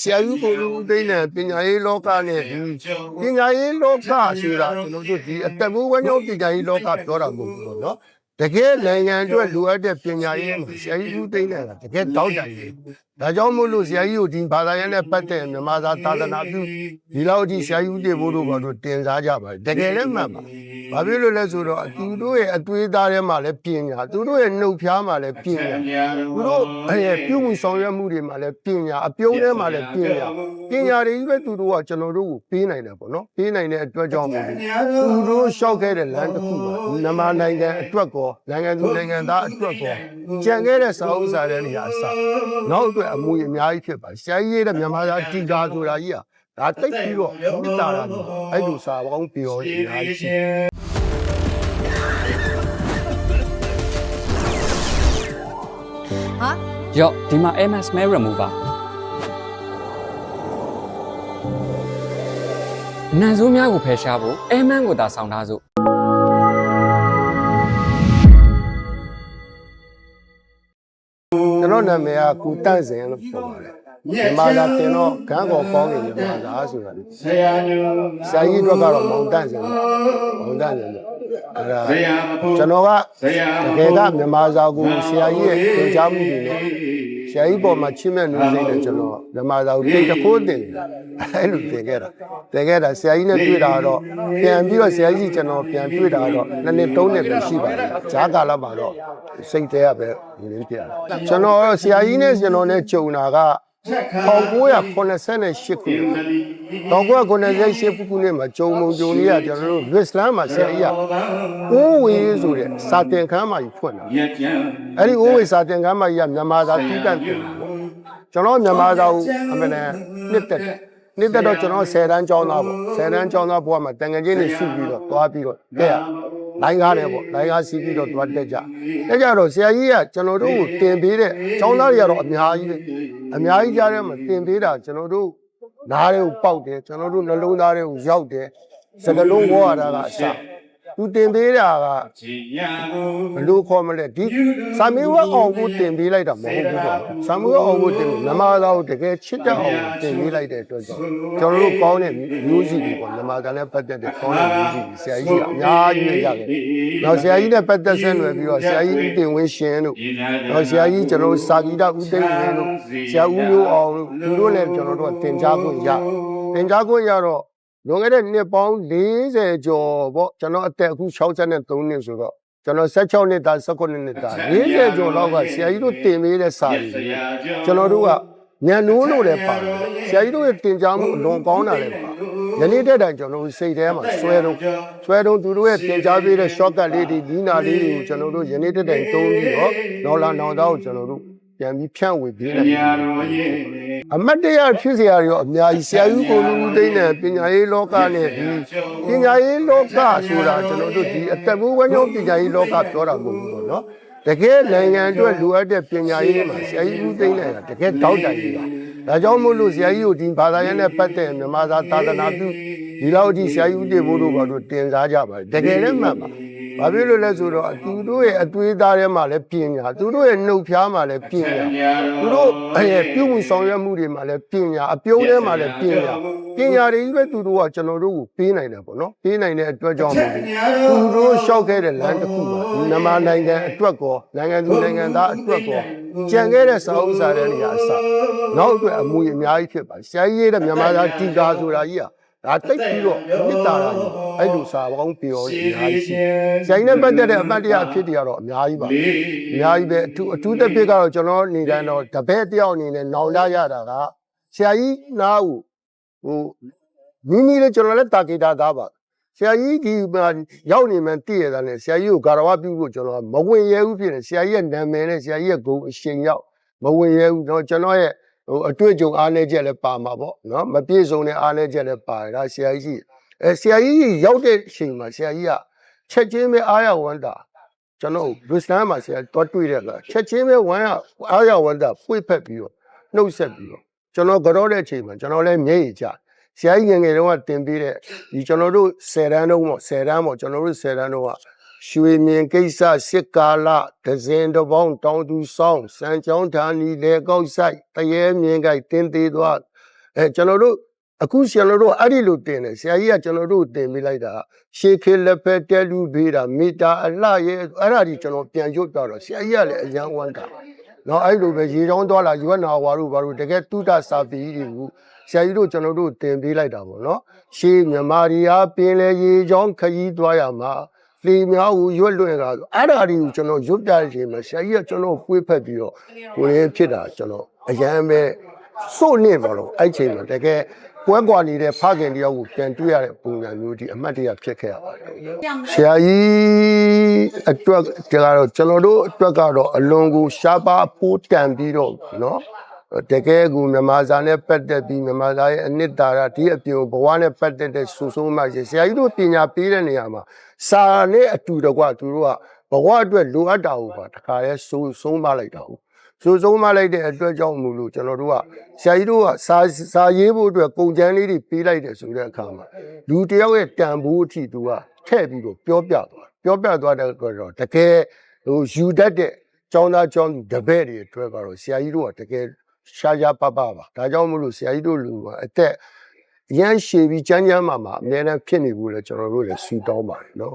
ဆရာကြီးကိုလူသိန်းတဲ့ပညာရေးလောကနဲ့ဒီပညာရေးလောကဆိုတာကျွန်တော်တို့ဒီအသက်မွေးဝမ်းကြောင်းပညာရေးလောကပြောတာမဟုတ်ဘူးပေါ့နော်တကယ်နိုင်ငံအတွက်လိုအပ်တဲ့ပညာရေးမှာဆရာကြီးဦးသိန်းတဲ့ကတကယ်တောက်တန်ရေးဒါကြောင့်မို့လို့ဆရာကြီးကိုဒီဘာသာရေးနဲ့ပတ်သက်မြန်မာသာသာသနာပြုဒီလောက်အထိဆရာကြီးဦးသိဖို့တို့ဘာလို့တင်စားကြပါလဲတကယ်လည်းမှန်ပါ ဘာဖြစ်လို့လဲဆိုတော့သူတို့ရဲ့အသွေးသားထဲမှာလည်းပညာသူတို့ရဲ့နှုတ်ဖျားမှာလည်းပညာသူတို့အဲပြုမှုဆောင်ရွက်မှုတွေမှာလည်းပညာအပြုံးထဲမှာလည်းပညာပညာတွေကြီးပဲသူတို့ကကျွန်တော်တို့ကိုပေးနိုင်တယ်ပေါ့နော်ပေးနိုင်တဲ့အတွက်ကြောင့်မို့လို့သူတို့ရှောက်ခဲ့တဲ့လမ်းတစ်ခုပါမြန်မာနိုင်ငံအတွက်ကောနိုင်ငံသူနိုင်ငံသားအတွက်ကောကြံခဲ့တဲ့စာအုပ်စာတွေနေရာအစနောက်အတွက်အမူအများကြီးဖြစ်ပါဆရာကြီးရဲ့မြန်မာသားတီကာဆိုတာကြီးอ่ะဒါတိတ်ပြီးတော့မြစ်တာတာမျိုးအဲ့လိုစာပေါင်းပြောအများကြီး ရော့ဒီမှာ MS Mail Remover နန်ဆိုးများကိုဖယ်ရှားဖို့ Airman ကိုသာဆောင်ထားစို့ကျွန်တော်နာမည်ကကူတန့်စင်လို့ပြောပါတယ်မြန်မာသာတင်တော့ခန်းကောပေါင်းနေမြန်မာသာဆိုတာလေဆရာညူဆရာကြီးအတွက်ကတော့မောင်တန့်စင်လို့မောင်တန့်စင်လို့ အဲ့ဒါဆရာမဖို့ကျွန်တော်ကဆရာတကယ်ကမြန်မာစာကိုဆရာကြီးရဲ့သင်ကြားမှုတွေနဲ့ဆရာကြီးပေါ်မှာချစ်မဲ့နူးစိမ့်တယ်ကျွန်တော်မြန်မာစာကိုတိတ်တခိုးတင်တယ်အဲ့လိုတင်ခဲ့တာတင်ခဲ့တာဆရာကြီးနဲ့တွေ့တာတော့ပြန်ပြီးတော့ဆရာကြီးကျွန်တော်ပြန်တွေ့တာတော့နှစ်နှစ်သုံးနှစ်ပဲရှိပါတယ်ဂျားကာလမှာတော့စိတ်သေးရပဲရင်းပြကျွန်တော်ဆရာကြီးနဲ့ကျွန်တော်နဲ့ကြုံတာက 1988ခုနှစ်1998ခုနှစ်မှာဂျုံမုံဂျုံလေးကကျွန်တော်တို့ဝစ်လန်မှာဆရာကြီးကအိုးဝေးဆိုတဲ့စာတင်ခန်းမှာကြီးဖွင့်တာရကြံအဲ့ဒီအိုးဝေစာတင်ကမ်းမကြီးကမြန်မာစာတီးတန့်ပြင်တာပေါ့ကျွန်တော်မြန်မာစာကိုအမှန်တည်းနှစ်သက်တယ်နှစ်သက်တော့ကျွန်တော်10တန်းကျောင်းသားပေါ့10တန်းကျောင်းသားဘဝမှာတန်ငယ်ချင်းတွေစုပြီးတော့သွားပြီးတော့တက်ရ လိုင်းကားတယ်ပေါ့လိုင်းကားစီးပြီးတော့သွားတက်ကြတက်ကြတော့ဆရာကြီးကကျွန်တော်တို့ကိုတင်ပေးတဲ့ကျောင်းသားတွေကတော့အများကြီးပဲအများကြီးကြားထဲမှာတင်ပေးတာကျွန်တော်တို့နားတွေကိုပေါက်တယ်ကျွန်တော်တို့နှလုံးသားတွေကိုရောက်တယ်စကလုံးဝါတာကအစ သူတင်ပေးတာကချီရကိုဘယ်လို့ခေါ်မလဲဒီစာမေးဝအောင်ကိုတင်ပေးလိုက်တာမဟုတ်ဘူးပေါ့နော်စာမေးဝအောင်ကိုတင်ပြီးမြန်မာသားကိုတကယ်ချစ်တဲ့အောင်တင်ပေးလိုက်တဲ့အတွက်ကြောင့်ကျွန်တော်တို့ကောင်းတဲ့မျိုးစီတွေပေါ့မြန်မာသားနဲ့ပတ်သက်တဲ့ကောင်းတဲ့မျိုးစီတွေဆရာကြီးကအများကြီးနဲ့ရခဲ့။နောက်ဆရာကြီးနဲ့ပတ်သက်ဆက်နွယ်ပြီးတော့ဆရာကြီးဦးတင်ဝင်းရှင်တို့နောက်ဆရာကြီးကျွန်တော်တို့စာဂီတဦးသိန်းဝင်းတို့ဆရာဦးမျိုးအောင်တို့သူတို့လည်းကျွန်တော်တို့ကတင် जा ခွင့်ရ။တင် जा ခွင့်ရတော့ လွန်ခဲ့တဲ့နှစ်ပေါင်း40ကျော်ပေါ့ကျွန်တော်အသက်အခု63နှစ်ဆိုတော့ကျွန်တော်16နှစ်သား19နှစ်သား40ကျော်လောက်ကဆရာကြီးတို့တင်ပေးတဲ့စာတွေလေကျွန်တော်တို့ကညံနိုးလို့လည်းပါတယ်ဆရာကြီးတို့ရဲ့တင် जा မှုအလွန်ကောင်းတာလည်းပါယနေ့တက်တိုင်ကျွန်တော်တို့စိတ်ထဲမှာဆွဲတော့ဆွဲတော့သူတို့ရဲ့တင် जा ပေးတဲ့ shortcut လေးတွေဒီနာလေးတွေကိုကျွန်တော်တို့ယနေ့တက်တိုင်သုံးပြီးတော့နောက်လာနောက်တော့ကျွန်တော်တို့ ပြန်ပြီးဖြန့်ဝေပေးတယ်အမတ်တရားဖြစ်စရာတွေရောအများကြီးဆရာကြီးကိုလူဦးသိန်းနဲ့ပညာရေးလောကနဲ့ဒီပညာရေးလောကဆိုတာကျွန်တော်တို့ဒီအသက်ဘိုးဝမ်းကြောင်းပညာရေးလောကပြောတာမဟုတ်ဘူးပေါ့နော်တကယ်နိုင်ငံအတွက်လိုအပ်တဲ့ပညာရေးမှာဆရာကြီးဦးသိန်းနဲ့တကယ်တောက်တိုင်ကြီးပါဒါကြောင့်မို့လို့ဆရာကြီးကိုဒီဘာသာရေးနဲ့ပတ်သက်မြန်မာသာသာသနာပြုဒီလောက်အထိဆရာကြီးဦးတင်မိုးတို့ဘာလို့တင်စားကြပါတကယ်လည်းမှန်ပါ ဘာဖြစ်လို့လဲဆိုတော့သူတို့ရဲ့အသွေးသားထဲမှာလည်းပညာသူတို့ရဲ့နှုတ်ဖျားမှာလည်းပညာသူတို့အဲပြုမှုဆောင်ရွက်မှုတွေမှာလည်းပညာအပြုံးထဲမှာလည်းပညာပညာတွေကြီးပဲသူတို့ကကျွန်တော်တို့ကိုပေးနိုင်တယ်ပေါ့နော်ပေးနိုင်တဲ့အတွက်ကြောင့်မို့လို့သူတို့ရှောက်ခဲ့တဲ့လမ်းတစ်ခုပါဒီမြန်မာနိုင်ငံအတွက်ကောနိုင်ငံသူနိုင်ငံသားအတွက်ကောကြံခဲ့တဲ့စာအုပ်စာတွေနေရာအစနောက်အတွက်အမူအများကြီးဖြစ်ပါဆရာကြီးရဲ့မြန်မာသားတီကာဆိုတာကြီးอ่ะ ဒါတိတ်ပြီးတော့မြစ်တာတာကြီးအဲ့လိုစာပေါင်းပြောအများကြီးရှိဆရာကြီးနဲ့ပတ်သက်တဲ့အပတ်တရားအဖြစ်တွေကတော့အများကြီးပါအများကြီးပဲအထူးအထူးတစ်ဖြစ်ကတော့ကျွန်တော်နေတိုင်းတော့တပည့်တယောက်အနေနဲ့နောင်တရတာကဆရာကြီးနားကိုဟိုမိမိလည်းကျွန်တော်လည်းတာဂီတာသားပါဆရာကြီးဒီမှာရောက်နေမှတည့်ရတာနဲ့ဆရာကြီးကိုဂါရဝပြုဖို့ကျွန်တော်ကမဝင်ရဲဘူးဖြစ်နေဆရာကြီးရဲ့နာမည်နဲ့ဆရာကြီးရဲ့ဂုဏ်အရှင်ရောက်မဝင်ရဲဘူးတော့ကျွန်တော်ရဲ့ ဟိုအတွေ့အကြုံအားနည်းချက်လည်းပါမှာပေါ့နော်မပြည့်စုံတဲ့အားနည်းချက်လည်းပါတယ်ဒါဆရာကြီးရှိအဲဆရာကြီးရောက်တဲ့အချိန်မှာဆရာကြီးကချက်ချင်းပဲအားရဝမ်းတာကျွန်တော်ဘရစ်လန်မှာဆရာတော့တွေ့တဲ့ကချက်ချင်းပဲဝမ်းရအားရဝမ်းတာပွေ့ဖက်ပြီးတော့နှုတ်ဆက်ပြီးတော့ကျွန်တော်ကြောတဲ့အချိန်မှာကျွန်တော်လည်းမျက်ရည်ကျဆရာကြီးငယ်ငယ်တုန်းကတင်ပေးတဲ့ဒီကျွန်တော်တို့10တန်းတုန်းပေါ့10တန်းပေါ့ကျွန်တော်တို့10တန်းတုန်းက ရွှေမြင်ကိစ္စစစ်ကာလဒဇင်တစ်ပေါင်းတောင်သူဆောင်စံချောင်းဌာနီလေကောက်ဆိုင်တရေမြင်ကြိုက်တင်းသေးသွားအဲကျွန်တော်တို့အခုကျွန်တော်တို့အဲ့ဒီလိုတင်တယ်ဆရာကြီးကကျွန်တော်တို့တင်ပေးလိုက်တာရှေးခေလက်ဖက်တဲလူပေးတာမီတာအလှရဲ့အဲ့ဒါဒီကျွန်တော်ပြန်ရုပ်တော့ဆရာကြီးကလည်းအရန်ဝမ်းတာနော်အဲ့လိုပဲရေချောင်းသွားလာရွက်နာဝါတို့ဘာလို့တကယ်တုဒ္ဒစာပေကြီးတွေကိုဆရာကြီးတို့ကျွန်တော်တို့တင်ပေးလိုက်တာပေါ့နော်ရှေးမြမာရီဟာပင်လေရေချောင်းခရီးသွားရမှာ လေများကိုရွက်လွှဲတာဆိုအဲ့ဒါတွေကိုကျွန်တော်ရွတ်ပြတဲ့အချိန်မှာဆရာကြီးကကျွန်တော်ပွေးဖက်ပြီးတော့ကိုရင်းဖြစ်တာကျွန်တော်အရန်ပဲစို့နေပါလို့အဲ့ချိန်မှာတကယ်ကွဲကွာနေတဲ့ဖခင်တယောက်ကိုပြန်တွေ့ရတဲ့ပုံစံမျိုးဒီအမှတ်တရဖြစ်ခဲ့ရပါတယ်။ဆရာကြီးအတွက်ကတော့ကျွန်တော်တို့အတွက်ကတော့အလွန်ကိုရှားပါပိုးတန်ပြီးတော့နော် တကယ်ကိုမြမစာနဲ့ပတ်သက်ပြီးမြမစာရဲ့အနှစ်သာရဒီအပြင်ဘဝနဲ့ပတ်သက်တဲ့ဆူဆိုးမှရှိဆရာကြီးတို့ပညာပေးတဲ့နေရာမှာစာနဲ့အတူတကွသူတို့ကဘဝအတွက်လိုအပ်တာကိုပါတခါလဲဆူဆုံးမလိုက်တာဟုတ်ဆူဆုံးမလိုက်တဲ့အတွက်ကြောင့်မလို့ကျွန်တော်တို့ကဆရာကြီးတို့ကစာစာရေးဖို့အတွက်ပုံချမ်းလေးတွေပေးလိုက်တယ်ဆိုတဲ့အခါမှာလူတစ်ယောက်ရဲ့တန်ဖိုးအထိသူကထည့်ပြီးတော့ပြောပြသွားပြောပြသွားတဲ့အတွက်တော့တကယ်ဟိုယူတတ်တဲ့ကျောင်းသားကျောင်းသူတပည့်တွေအတွက်ကတော့ဆရာကြီးတို့ကတကယ် ရှားရှားပပပါဒါကြောင့်မလို့ဆရာကြီးတို့လူကအသက်အရန်ရှည်ပြီးကြမ်းကြမ်းမာမာအများနဲ့ဖြစ်နေဘူးလေကျွန်တော်တို့လည်းဆူတောင်းပါတယ်နော်